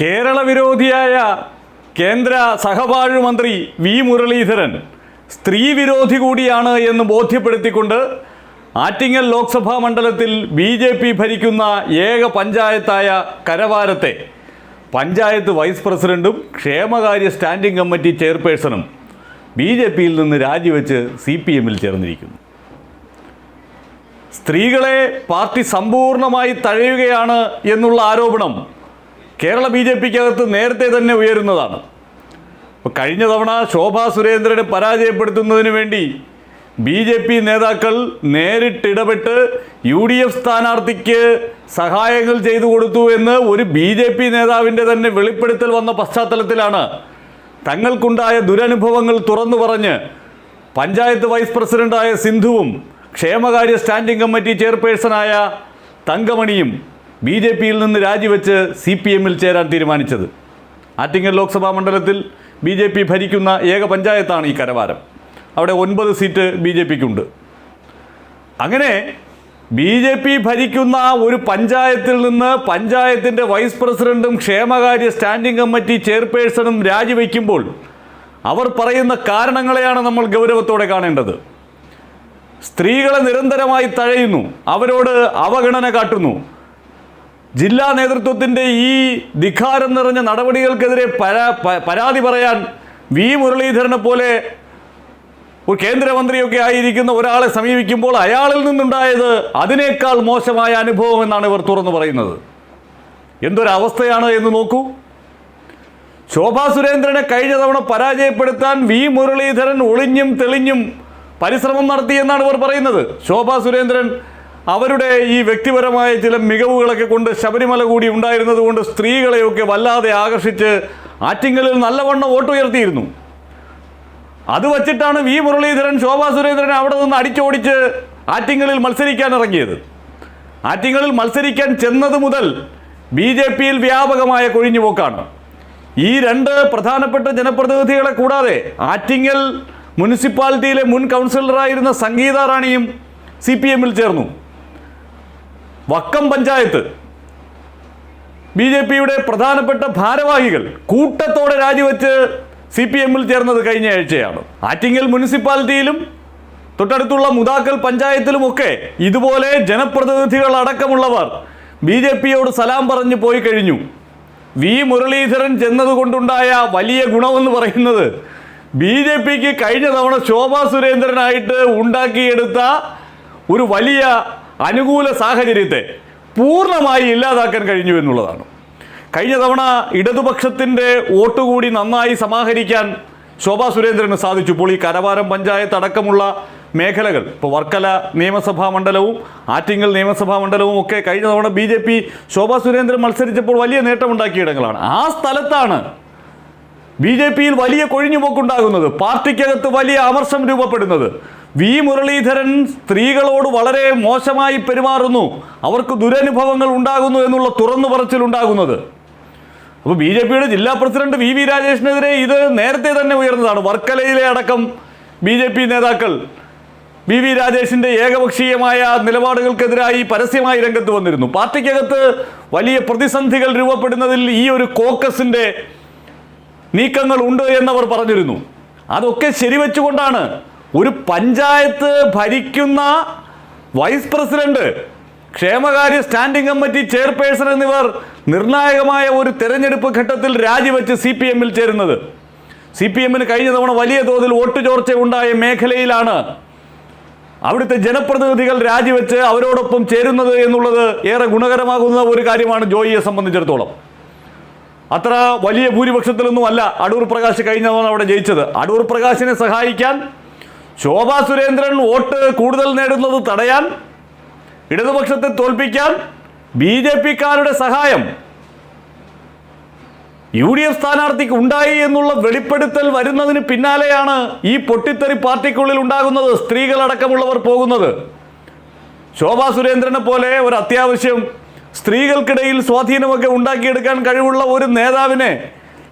കേരള വിരോധിയായ കേന്ദ്ര സഹപാഴ് മന്ത്രി വി മുരളീധരൻ സ്ത്രീ വിരോധി കൂടിയാണ് എന്ന് ബോധ്യപ്പെടുത്തിക്കൊണ്ട് ആറ്റിങ്ങൽ ലോക്സഭാ മണ്ഡലത്തിൽ ബി ജെ പി ഭരിക്കുന്ന ഏക പഞ്ചായത്തായ കരവാരത്തെ പഞ്ചായത്ത് വൈസ് പ്രസിഡന്റും ക്ഷേമകാര്യ സ്റ്റാൻഡിംഗ് കമ്മിറ്റി ചെയർപേഴ്സണും ബി ജെ പിയിൽ നിന്ന് രാജിവെച്ച് സി പി എമ്മിൽ ചേർന്നിരിക്കുന്നു. സ്ത്രീകളെ പാർട്ടി സമ്പൂർണമായി തഴയുകയാണ് എന്നുള്ള ആരോപണം കേരള ബി ജെ പിക്കകത്ത് നേരത്തെ തന്നെ ഉയരുന്നതാണ്. അപ്പോൾ കഴിഞ്ഞ തവണ ശോഭാ സുരേന്ദ്രനെ പരാജയപ്പെടുത്തുന്നതിന് വേണ്ടി ബി ജെ പി നേതാക്കൾ നേരിട്ടിടപെട്ട് യു ഡി എഫ് സ്ഥാനാർത്ഥിക്ക് സഹായങ്ങൾ ചെയ്തു കൊടുത്തു എന്ന് ഒരു ബി ജെ പി നേതാവിന്റെ തന്നെ വെളിപ്പെടുത്തൽ വന്ന പശ്ചാത്തലത്തിലാണ് തങ്ങൾക്കുണ്ടായ ദുരനുഭവങ്ങൾ തുറന്നു പറഞ്ഞ് പഞ്ചായത്ത് വൈസ് പ്രസിഡന്റായ സിന്ധുവും ക്ഷേമകാര്യ സ്റ്റാൻഡിംഗ് കമ്മിറ്റി ചെയർപേഴ്സണായ തങ്കമണിയും ബി ജെ പിയിൽ നിന്ന് രാജിവെച്ച് സി പി എമ്മിൽ ചേരാൻ തീരുമാനിച്ചത്. ആറ്റിങ്ങൽ ലോക്സഭാ മണ്ഡലത്തിൽ ബി ജെ പി ഭരിക്കുന്ന ഏക പഞ്ചായത്താണ് ഈ കരവാരം. അവിടെ ഒൻപത് സീറ്റ് ബി ജെ പിക്കുണ്ട്. അങ്ങനെ ബി ജെ പി ഭരിക്കുന്ന ഒരു പഞ്ചായത്തിൽ നിന്ന് പഞ്ചായത്തിന്റെ വൈസ് പ്രസിഡന്റും ക്ഷേമകാര്യ സ്റ്റാൻഡിംഗ് കമ്മിറ്റി ചെയർപേഴ്സണും രാജിവെക്കുമ്പോൾ അവർ പറയുന്ന കാരണങ്ങളെയാണ് നമ്മൾ ഗൗരവത്തോടെ കാണേണ്ടത്. സ്ത്രീകളെ നിരന്തരമായി തഴയുന്നു. അവരോട് അവഗണന കാട്ടുന്നു. ജില്ലാ നേതൃത്വത്തിന്റെ ഈ ധിഖാരം നിറഞ്ഞ നടപടികൾക്കെതിരെ പരാ പരാതി പറയാൻ വി മുരളീധരനെ പോലെ ഒരു കേന്ദ്രമന്ത്രിയൊക്കെ ആയിരിക്കുന്ന ഒരാളെ സമീപിക്കുമ്പോൾ അയാളിൽ നിന്നുണ്ടായത് അതിനേക്കാൾ മോശമായ അനുഭവം എന്നാണ് ഇവർ തുറന്നു പറയുന്നത്. എന്തൊരവസ്ഥയാണ് എന്ന് നോക്കൂ. ശോഭാ സുരേന്ദ്രനെ കഴിഞ്ഞ തവണ പരാജയപ്പെടുത്താൻ വി മുരളീധരൻ ഒളിഞ്ഞും തെളിഞ്ഞും പരിശ്രമം നടത്തിയെന്നാണ് ഇവർ പറയുന്നത്. ശോഭാ സുരേന്ദ്രൻ അവരുടെ ഈ വ്യക്തിപരമായ ചില മികവുകളൊക്കെ കൊണ്ട് ശബരിമല കൂടി ഉണ്ടായിരുന്നത് കൊണ്ട് സ്ത്രീകളെയൊക്കെ വല്ലാതെ ആകർഷിച്ച് ആറ്റിങ്ങലിൽ നല്ലവണ്ണം വോട്ടുയർത്തിയിരുന്നു അത് വച്ചിട്ടാണ് വി മുരളീധരൻ ശോഭാ സുരേന്ദ്രൻ അവിടെ നിന്ന് അടിച്ചോടിച്ച് ആറ്റിങ്ങലിൽ മത്സരിക്കാൻ ഇറങ്ങിയത്. ആറ്റിങ്ങലിൽ മത്സരിക്കാൻ ചെന്നത് മുതൽ ബി ജെ പിയിൽ വ്യാപകമായ കൊഴിഞ്ഞുപോക്കാണ്. ഈ രണ്ട് പ്രധാനപ്പെട്ട ജനപ്രതിനിധികളെ കൂടാതെ ആറ്റിങ്ങൽ മുനിസിപ്പാലിറ്റിയിലെ മുൻ കൗൺസിലറായിരുന്ന സംഗീത റാണിയും സി പി എമ്മിൽ ചേർന്നു. വക്കം പഞ്ചായത്ത്. ബി ജെ പിയുടെ പ്രധാനപ്പെട്ട ഭാരവാഹികൾ കൂട്ടത്തോടെ രാജിവെച്ച് സി പി എമ്മിൽ ചേർന്നത് കഴിഞ്ഞ ആഴ്ചയാണ്. ആറ്റിങ്ങൽ മുനിസിപ്പാലിറ്റിയിലും തൊട്ടടുത്തുള്ള മുതാക്കൽ പഞ്ചായത്തിലുമൊക്കെ ഇതുപോലെ ജനപ്രതിനിധികൾ അടക്കമുള്ളവർ ബി ജെ പിയോട് സലാം പറഞ്ഞു പോയി കഴിഞ്ഞു. വി മുരളീധരൻ ചെന്നതുകൊണ്ടുണ്ടായ വലിയ ഗുണമെന്ന് പറയുന്നത് ബി ജെ പിക്ക് കഴിഞ്ഞ തവണ ശോഭാ സുരേന്ദ്രനായിട്ട് ഉണ്ടാക്കിയെടുത്ത ഒരു വലിയ അനുകൂല സാഹചര്യത്തെ പൂർണമായി ഇല്ലാതാക്കാൻ കഴിഞ്ഞു എന്നുള്ളതാണ്. കഴിഞ്ഞ തവണ ഇടതുപക്ഷത്തിന്റെ വോട്ട് കൂടി നന്നായി സമാഹരിക്കാൻ ശോഭാ സുരേന്ദ്രന് സാധിച്ചു. ഇപ്പോൾ ഈ കരവാരം പഞ്ചായത്ത് അടക്കമുള്ള മേഖലകൾ ഇപ്പോൾ വർക്കല നിയമസഭാ മണ്ഡലവും ആറ്റിങ്ങൽ നിയമസഭാ മണ്ഡലവും ഒക്കെ കഴിഞ്ഞ തവണ B J P Shobha Surendran മത്സരിച്ചപ്പോൾ വലിയ നേട്ടമുണ്ടാക്കിയ ഇടങ്ങളാണ്. ആ സ്ഥലത്താണ് ബി ജെ പിയിൽ വലിയ കൊഴിഞ്ഞുപോക്കുണ്ടാകുന്നത്. പാർട്ടിക്കകത്ത് വലിയ അമർഷം രൂപപ്പെടുന്നത്. വി മുരളീധരൻ സ്ത്രീകളോട് വളരെ മോശമായി പെരുമാറുന്നു. അവർക്ക് ദുരനുഭവങ്ങൾ ഉണ്ടാകുന്നു എന്നുള്ള തുറന്നു പറച്ചിലുണ്ടാകുന്നത് അപ്പോൾ ബി ജെ പിയുടെ ജില്ലാ പ്രസിഡന്റ് വി വി രാജേഷിനെതിരെ ഇത് നേരത്തെ തന്നെ ഉയർന്നതാണ്. വർക്കലയിലെ അടക്കം ബി ജെ പി നേതാക്കൾ വി വി രാജേഷിന്റെ ഏകപക്ഷീയമായ നിലപാടുകൾക്കെതിരായി പരസ്യമായി രംഗത്ത് വന്നിരുന്നു. പാർട്ടിക്കകത്ത് വലിയ പ്രതിസന്ധികൾ രൂപപ്പെടുന്നതിൽ ഈ ഒരു കോക്കസിന്റെ നീക്കങ്ങൾ ഉണ്ട് എന്നവർ പറഞ്ഞിരുന്നു. അതൊക്കെ ശരിവെച്ചുകൊണ്ടാണ് ഒരു പഞ്ചായത്ത് ഭരിക്കുന്ന വൈസ് പ്രസിഡന്റ് ക്ഷേമകാര്യ സ്റ്റാൻഡിംഗ് കമ്മിറ്റി ചെയർപേഴ്സൺ എന്നിവർ നിർണായകമായ ഒരു തെരഞ്ഞെടുപ്പ് ഘട്ടത്തിൽ രാജിവെച്ച് സി പി എമ്മിൽ ചേരുന്നത്. സി പി എമ്മിന് കഴിഞ്ഞ തവണ വലിയ തോതിൽ വോട്ട് ചോർച്ച ഉണ്ടായ മേഖലയിലാണ് അവിടുത്തെ ജനപ്രതിനിധികൾ രാജിവെച്ച് അവരോടൊപ്പം ചേരുന്നത് എന്നുള്ളത് ഏറെ ഗുണകരമാകുന്ന ഒരു കാര്യമാണ് ജോയിയെ സംബന്ധിച്ചിടത്തോളം. അത്ര വലിയ ഭൂരിപക്ഷത്തിലൊന്നും അല്ല അടൂർ പ്രകാശ് കഴിഞ്ഞ തവണ അവിടെ ജയിച്ചത്. അടൂർ പ്രകാശിനെ സഹായിക്കാൻ ശോഭാ സുരേന്ദ്രൻ വോട്ട് കൂടുതൽ നേടുന്നത് തടയാൻ ഇടതുപക്ഷത്തെ തോൽപ്പിക്കാൻ ബി ജെ പിക്കാരുടെ സഹായം യു ഡി എഫ് സ്ഥാനാർത്ഥിക്ക് ഉണ്ടായി എന്നുള്ള വെളിപ്പെടുത്തൽ വരുന്നതിന് പിന്നാലെയാണ് ഈ പൊട്ടിത്തെറി പാർട്ടിക്കുള്ളിൽ ഉണ്ടാകുന്നത് സ്ത്രീകളടക്കമുള്ളവർ പോകുന്നത്. ശോഭാ സുരേന്ദ്രനെ പോലെ ഒരു അത്യാവശ്യം സ്ത്രീകൾക്കിടയിൽ സ്വാധീനമൊക്കെ ഉണ്ടാക്കിയെടുക്കാൻ കഴിവുള്ള ഒരു നേതാവിനെ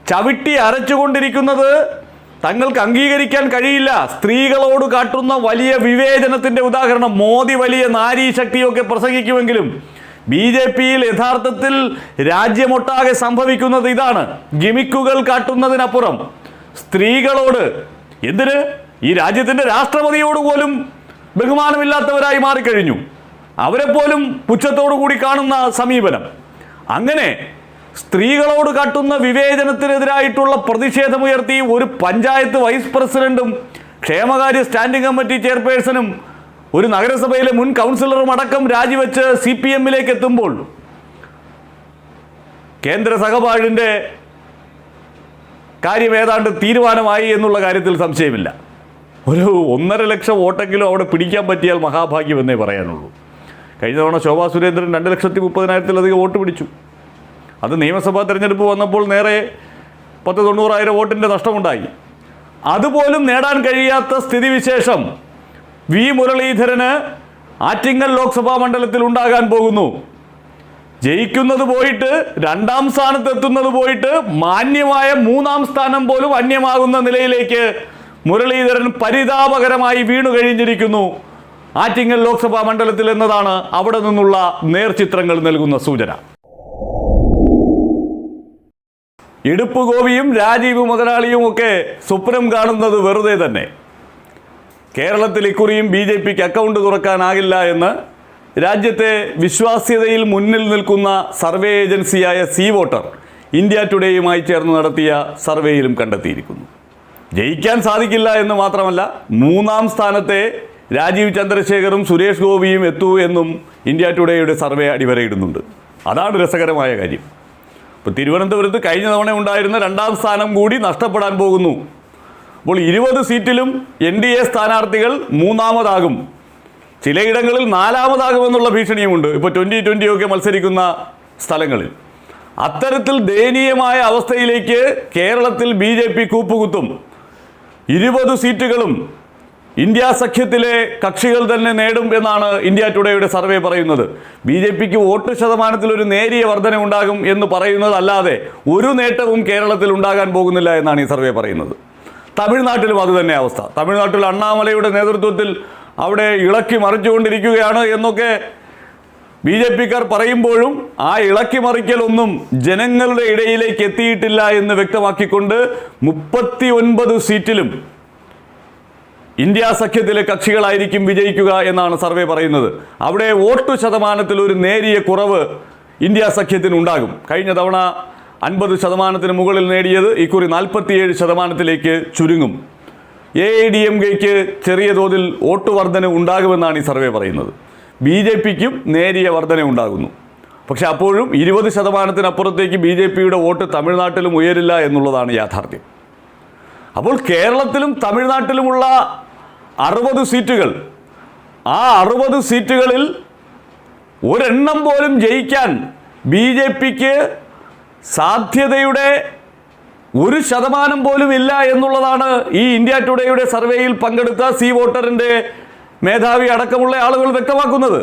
ചവിട്ടി അരച്ചുകൊണ്ടിരിക്കുന്നത് തങ്ങൾക്ക് അംഗീകരിക്കാൻ കഴിയില്ല. സ്ത്രീകളോട് കാട്ടുന്ന വലിയ വിവേചനത്തിന്റെ ഉദാഹരണം മോദി വലിയ നാരീ ശക്തിയൊക്കെ പ്രസംഗിക്കുമെങ്കിലും ബി ജെ പിയിൽ യഥാർത്ഥത്തിൽ രാജ്യമൊട്ടാകെ സംഭവിക്കുന്നത് ഇതാണ്. ഗിമിക്കുകൾ കാട്ടുന്നതിനപ്പുറം സ്ത്രീകളോട് എന്തിന്? ഈ രാജ്യത്തിന്റെ രാഷ്ട്രപതിയോട് പോലും ബഹുമാനമില്ലാത്തവരായി മാറിക്കഴിഞ്ഞു. അവരെപ്പോലും പോലും പുച്ഛത്തോടു കൂടി കാണുന്ന സമീപനം. അങ്ങനെ സ്ത്രീകളോട് കാട്ടുന്ന വിവേചനത്തിനെതിരായിട്ടുള്ള പ്രതിഷേധമുയർത്തി ഒരു പഞ്ചായത്ത് വൈസ് പ്രസിഡന്റും ക്ഷേമകാര്യ സ്റ്റാൻഡിംഗ് കമ്മിറ്റി ചെയർപേഴ്സണും ഒരു നഗരസഭയിലെ മുൻ കൗൺസിലറും അടക്കം രാജിവെച്ച് സി പി എമ്മിലേക്ക് എത്തുമ്പോൾ കേന്ദ്ര സഹപാഠിന്റെ കാര്യം ഏതാണ്ട് തീരുമാനമായി എന്നുള്ള കാര്യത്തിൽ സംശയമില്ല. ഒരു ഒന്നര ലക്ഷം വോട്ടെങ്കിലും അവിടെ പിടിക്കാൻ പറ്റിയാൽ മഹാഭാഗ്യം എന്നേ പറയാനുള്ളൂ. കഴിഞ്ഞ തവണ ശോഭാ സുരേന്ദ്രൻ രണ്ട് ലക്ഷത്തി മുപ്പതിനായിരത്തിലധികം വോട്ട് പിടിച്ചു. അത് നിയമസഭാ തെരഞ്ഞെടുപ്പ് വന്നപ്പോൾ നേരെ പത്ത് തൊണ്ണൂറായിരം വോട്ടിന്റെ നഷ്ടമുണ്ടായി. അതുപോലും നേടാൻ കഴിയാത്ത സ്ഥിതിവിശേഷം വി മുരളീധരന് ആറ്റിങ്ങൽ ലോക്സഭാ മണ്ഡലത്തിൽ ഉണ്ടാകാൻ പോകുന്നു. ജയിക്കുന്നത് പോയിട്ട് രണ്ടാം സ്ഥാനത്ത് എത്തുന്നത് പോയിട്ട് മാന്യമായ മൂന്നാം സ്ഥാനം പോലും അന്യമാകുന്ന നിലയിലേക്ക് മുരളീധരൻ പരിതാപകരമായി വീണു കഴിഞ്ഞിരിക്കുന്നു. ആറ്റിങ്ങൽ ലോക്സഭാ മണ്ഡലത്തിൽ എന്നതാണ് അവിടെ നിന്നുള്ള നേർചിത്രങ്ങൾ നൽകുന്ന സൂചന. ഇടുപ്പ് ഗോപിയും രാജീവ് മുതലാളിയും ഒക്കെ സ്വപ്നം കാണുന്നത് വെറുതെ തന്നെ. കേരളത്തിൽ ഇക്കുറിയും ബി ജെ പിക്ക് അക്കൗണ്ട് തുറക്കാനാകില്ല എന്ന് രാജ്യത്തെ വിശ്വാസ്യതയിൽ മുന്നിൽ നിൽക്കുന്ന സർവേ ഏജൻസിയായ സി വോട്ടർ ഇന്ത്യ ടുഡേയുമായി ചേർന്ന് നടത്തിയ സർവേയിലും കണ്ടെത്തിയിരിക്കുന്നു. ജയിക്കാൻ സാധിക്കില്ല എന്ന് മാത്രമല്ല മൂന്നാം സ്ഥാനത്തെ രാജീവ് ചന്ദ്രശേഖറും സുരേഷ് ഗോപിയും എത്തൂ എന്നും ഇന്ത്യ ടുഡേയുടെ സർവേ അടിവരയിടുന്നുണ്ട്. അതാണ് രസകരമായ കാര്യം. ഇപ്പോൾ തിരുവനന്തപുരത്ത് കഴിഞ്ഞ തവണ ഉണ്ടായിരുന്ന രണ്ടാം സ്ഥാനം കൂടി നഷ്ടപ്പെടാൻ പോകുന്നു. അപ്പോൾ ഇരുപത് സീറ്റിലും എൻ ഡി എ സ്ഥാനാർത്ഥികൾ മൂന്നാമതാകും. ചിലയിടങ്ങളിൽ നാലാമതാകുമെന്നുള്ള ഭീഷണിയുമുണ്ട്. ഇപ്പോൾ ട്വന്റി ട്വന്റി ഒക്കെ മത്സരിക്കുന്ന സ്ഥലങ്ങളിൽ. അത്തരത്തിൽ ദയനീയമായ അവസ്ഥയിലേക്ക് കേരളത്തിൽ ബി ജെ പി കൂപ്പുകുത്തും. ഇരുപത് സീറ്റുകളും ഇന്ത്യ സഖ്യത്തിലെ കക്ഷികൾ തന്നെ നേടും എന്നാണ് ഇന്ത്യ ടുഡേയുടെ സർവേ പറയുന്നത്. ബി ജെ പിക്ക് വോട്ട് ശതമാനത്തിൽ ഒരു നേരിയ വർധന ഉണ്ടാകും എന്ന് പറയുന്നതല്ലാതെ ഒരു നേട്ടവും കേരളത്തിൽ ഉണ്ടാകാൻ പോകുന്നില്ല എന്നാണ് ഈ സർവേ പറയുന്നത്. തമിഴ്നാട്ടിലും അതുതന്നെ അവസ്ഥ. തമിഴ്നാട്ടിൽ അണ്ണാമലയുടെ നേതൃത്വത്തിൽ അവിടെ ഇളക്കി മറിച്ചുകൊണ്ടിരിക്കുകയാണ് എന്നൊക്കെ ബി ജെ പിക്കാർ പറയുമ്പോഴും ആ ഇളക്കി മറിക്കലൊന്നും ജനങ്ങളുടെ ഇടയിലേക്ക് എത്തിയിട്ടില്ല എന്ന് വ്യക്തമാക്കിക്കൊണ്ട് മുപ്പത്തി ഒൻപത് സീറ്റിലും ഇന്ത്യ സഖ്യത്തിലെ കക്ഷികളായിരിക്കും വിജയിക്കുക എന്നാണ് സർവേ പറയുന്നത്. അവിടെ വോട്ട് ശതമാനത്തിൽ ഒരു നേരിയ കുറവ് ഇന്ത്യ സഖ്യത്തിന് ഉണ്ടാകും. കഴിഞ്ഞ തവണ അൻപത് ശതമാനത്തിന് മുകളിൽ നേടിയത് ഇക്കുറി നാൽപ്പത്തിയേഴ് ശതമാനത്തിലേക്ക് ചുരുങ്ങും. എ ഐ ഡി എം കെക്ക് ചെറിയ തോതിൽ വോട്ട് വർധന ഉണ്ടാകുമെന്നാണ് ഈ സർവേ പറയുന്നത്. ബി ജെ പിക്കും നേരിയ വർധന ഉണ്ടാകുന്നു. പക്ഷെ അപ്പോഴും ഇരുപത് ശതമാനത്തിനപ്പുറത്തേക്ക് ബി ജെ പിയുടെ വോട്ട് തമിഴ്നാട്ടിലും ഉയരില്ല എന്നുള്ളതാണ് യാഥാർത്ഥ്യം. അപ്പോൾ കേരളത്തിലും തമിഴ്നാട്ടിലുമുള്ള അറുപത് സീറ്റുകൾ. ആ അറുപത് സീറ്റുകളിൽ ഒരെണ്ണം പോലും ജയിക്കാൻ ബി ജെ പിക്ക് സാധ്യതയുടെ ഒരു ശതമാനം പോലും ഇല്ല എന്നുള്ളതാണ് ഈ ഇന്ത്യ ടുഡേയുടെ സർവേയിൽ പങ്കെടുത്ത സി വോട്ടറിന്റെ മേധാവി അടക്കമുള്ള ആളുകൾ വ്യക്തമാക്കുന്നത്.